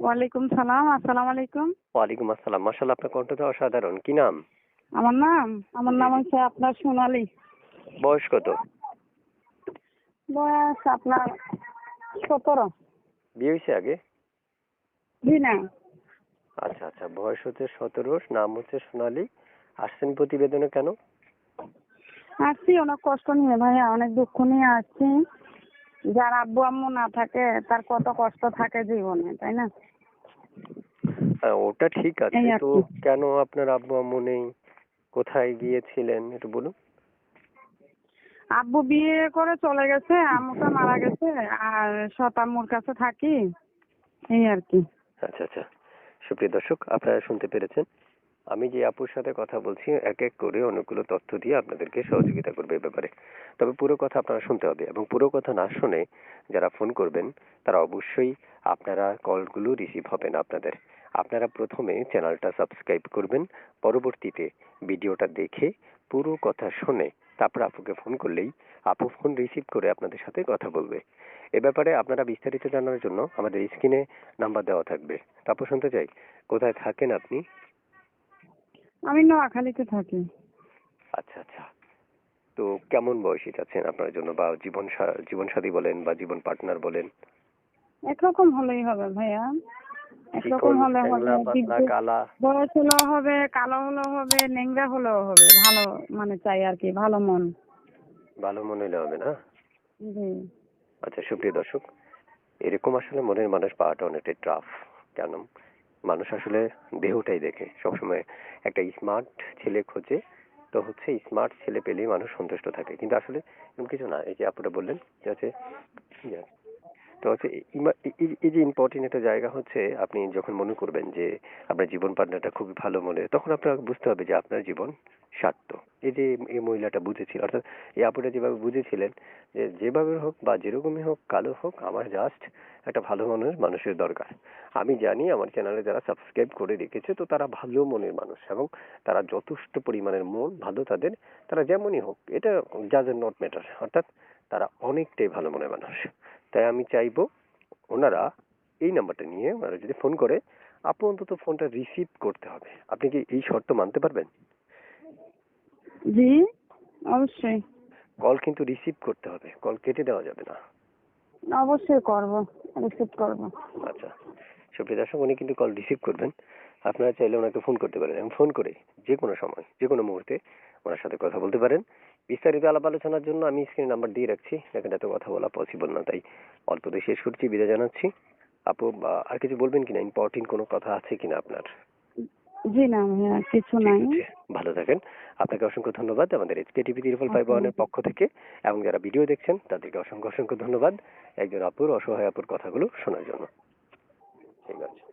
ওয়ালাইকুম সালাম আসসালামু আলাইকুম। ওয়ালাইকুম আসসালাম। মাশাআল্লাহ আপনার কণ্ঠটা অসাধারণ। কি নাম? আমার নাম আমার নাম হচ্ছে আপনার সোনালি। বয়স কত? বয়স আপনার সতেরো। বিয়ে হয়েছে আগে? জি না। আচ্ছা আচ্ছা বয়স হচ্ছে সতেরো নাম হচ্ছে সোনালী। আসছেন প্রতিবেদনে কেন? আসছি অনেক কষ্ট নিয়ে ভাইয়া অনেক দুঃখ নিয়ে আসছি। যার আব্বু আম্মু না থাকে তার কত কষ্ট থাকে জীবনে তাই না? হ্যাঁ, ওটা ঠিক আছে। তো কেন আপনার আব্বু আম্মু নেই? কোথায় গিয়েছিলেন? একটু বলুন। আব্বু বিয়ে করে চলে গেছে আম্মুটা মারা গেছে আর সৎ আম্মুর কাছে থাকি এই আর কি। আচ্ছা আচ্ছা। সুপ্রিয় দর্শক আপনারা শুনতে পেরেছেন আমি যে আপুর সাথে কথা বলছি এক এক করে অনেকগুলো তথ্য দিয়ে আপনাদেরকে সহযোগিতা করবে এ ব্যাপারে। তবে পুরো কথা আপনারা শুনতে হবে এবং পুরো কথা না শুনে যারা ফোন করবেন, তারা অবশ্যই আপনারা কলগুলো রিসিভ হবে না আপনাদের। আপনারা প্রথমে চ্যানেলটা সাবস্ক্রাইব করবেন, পরবর্তীতে ভিডিওটা দেখে পুরো কথা শুনে তারপর আপুকে ফোন করলেই আপু ফোন রিসিভ করে আপনাদের সাথে কথা বলবে। এ ব্যাপারে আপনারা বিস্তারিত জানার জন্য আমাদের স্ক্রিনে নাম্বার দেওয়া থাকবে। তারপর শুনতে চাই, কোথায় থাকেন আপনি? আমি নোয়াখালীতে থাকি। আচ্ছা আচ্ছা। তো কেমন বয়সী চাচ্ছেন আপনার জন্য বা জীবন জীবন সাথী বলেন বা জীবন পার্টনার বলেন? একরকম হলেই হবে ভাইয়া। একরকম হলে হবে বয়স হলেও হবে কালো হলেও হবে নেংরা হলেও হবে। ভালো মানে চাই আর কি ভালো মন। ভালো মন হলে হবে না? আচ্ছা সুপ্রিয় দর্শক এরকম আসলে মনের মানুষ পাওয়াটা অনেকটাই টাফ কেন? মানুষ আসলে দেহটাই দেখে। সবসময় একটা স্মার্ট ছেলে খোঁজে, তো হচ্ছে স্মার্ট ছেলে পেলেই মানুষ সন্তুষ্ট থাকে। কিন্তু আসলে এমন কিছু না। এই যে আপুরা বললেন যে হচ্ছে তো হচ্ছে এই- যে ইম্পর্টেন্ট একটা জায়গা হচ্ছে, আপনি যখন মনে করবেন যে আপনার জীবন পার্টনারটা খুবই ভালো মনে, তখন আপনার বুঝতে হবে যে আপনার জীবন স্বার্থ এই যে এই মহিলাটা বুঝেছিল, অর্থাৎ এই আপুটা যেভাবে বুঝেছিলেন যে যেভাবে হোক বা যেরকমই হোক, কালো হোক, আমার জাস্ট একটা ভালো মনের মানুষের দরকার। আমি জানি আমার চ্যানেলে যারা সাবস্ক্রাইব করে রেখেছে, তো তারা ভালো মনের মানুষ এবং তারা যথেষ্ট পরিমাণের মন ভালো তাদের, তারা যেমনই হোক, এটা ডাজ নট ম্যাটার অর্থাৎ তারা অনেকটাই ভালো মনের মানুষ। তাই আমি চাইব ওনারা এই নাম্বারটা নিয়ে ওনারা যদি ফোন করে আপনি অন্তত ফোনটা রিসিভ করতে হবে। আপনি কি এই শর্ত মানতে পারবেন? জি অবশ্যই। কল কিন্তু রিসিভ করতে হবে কল কেটে দেওয়া যাবে না। অবশ্যই করব রিসিভ করব। আচ্ছা সুপ্রিয় দর্শক উনি কিন্তু কল রিসিভ করবেন। আপনারা চাইলে ওনাকে ফোন করতে পারেন এবং ফোন করে যে কোনো সময় যে কোনো মুহূর্তে ওনার সাথে কথা বলতে পারেন। বিস্তারিত আলাপ আলোচনার জন্য আমি স্ক্রিনে নাম্বার দিয়ে রাখছি। এখানে এত কথা বলা পসিবল না তাই অল্পতে শেষ করছি। বিদায় জানাচ্ছি। আপু আর কিছু বলবেন কিনা? ইম্পর্টেন্ট কোনো কথা আছে কিনা আপনার? জি না কিছু নাই। ভালো থাকেন। আপনাকে অসংখ্য ধন্যবাদ আমাদের এইচকে টিভি তিরুপল ফাইভ ওয়ানের পক্ষ থেকে এবং যারা ভিডিও দেখছেন তাদেরকে অসংখ্য অসংখ্য ধন্যবাদ। একজন আপুর অসহায় আপুর কথাগুলো শোনার জন্য। ঠিক আছে।